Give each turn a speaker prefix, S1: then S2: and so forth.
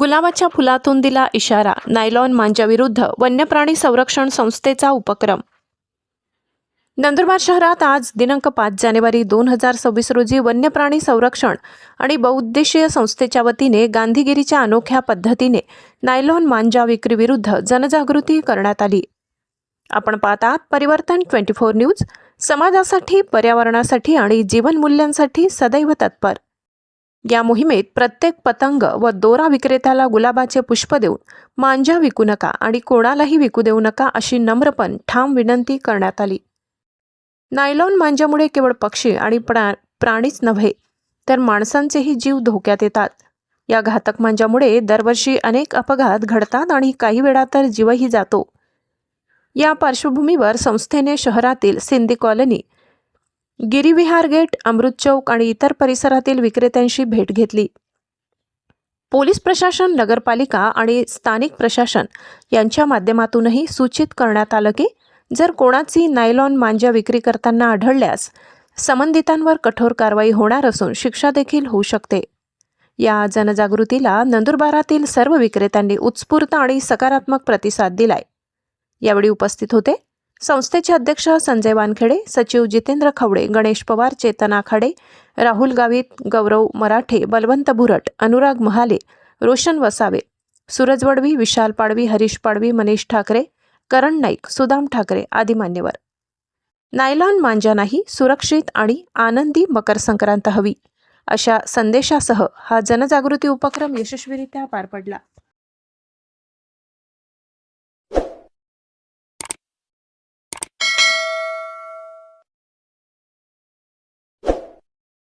S1: गुलाबाच्या फुलातून दिला इशारा नायलॉन मांजाविरुद्ध वन्यप्राणी संरक्षण संस्थेचा उपक्रम. नंदुरबार शहरात आज दिनांक पाच जानेवारी दोन हजार सव्वीस रोजी वन्यप्राणी संरक्षण आणि बहुउद्देशीय संस्थेच्या वतीने गांधीगिरीच्या अनोख्या पद्धतीने नायलॉन मांजा विक्रीविरुद्ध जनजागृती करण्यात आली. आपण पाहतात परिवर्तन ट्वेंटी फोर न्यूज समाजासाठी पर्यावरणासाठी आणि जीवनमूल्यांसाठी सदैव तत्पर. या मोहिमेत प्रत्येक पतंग व दोरा विक्रेत्याला गुलाबाचे पुष्प देऊन मांजा विकू नका आणि कोणालाही विकू देऊ नका अशी नम्रपण ठाम विनंती करण्यात आली. नायलॉन मांजामुळे केवळ पक्षी आणि प्रा प्राणीच नव्हे तर माणसांचेही जीव धोक्यात येतात. या घातक मांजामुळे दरवर्षी अनेक अपघात घडतात आणि काही वेळा तर जीवही जातो. या पार्श्वभूमीवर संस्थेने शहरातील सिंधी कॉलनी गिरीविहार गेट अमृत चौक आणि इतर परिसरातील विक्रेत्यांशी भेट घेतली. पोलीस प्रशासन नगरपालिका आणि स्थानिक प्रशासन यांच्या माध्यमातूनही सूचित करण्यात आलं की जर कोणाची नायलॉन मांजा विक्री करताना आढळल्यास संबंधितांवर कठोर कारवाई होणार असून शिक्षा देखील होऊ शकते. या जनजागृतीला नंदुरबारातील सर्व विक्रेत्यांनी उत्स्फूर्त आणि सकारात्मक प्रतिसाद दिलाय. यावेळी उपस्थित होते संस्थेचे अध्यक्ष संजय वानखेडे सचिव जितेंद्र खवडे गणेश पवार चेतन आखाडे राहुल गावित गौरव मराठे बलवंत भुरट अनुराग महाले रोशन वसावे सूरज वडवी विशाल पाडवी हरीश पाडवी मनीष ठाकरे करण नाईक सुदाम ठाकरे आदी मान्यवर. नायलॉन मांजा नाही सुरक्षित आणि आनंदी मकर संक्रांत हवी अशा संदेशासह हा जनजागृती उपक्रम यशस्वीरित्या पार पडला.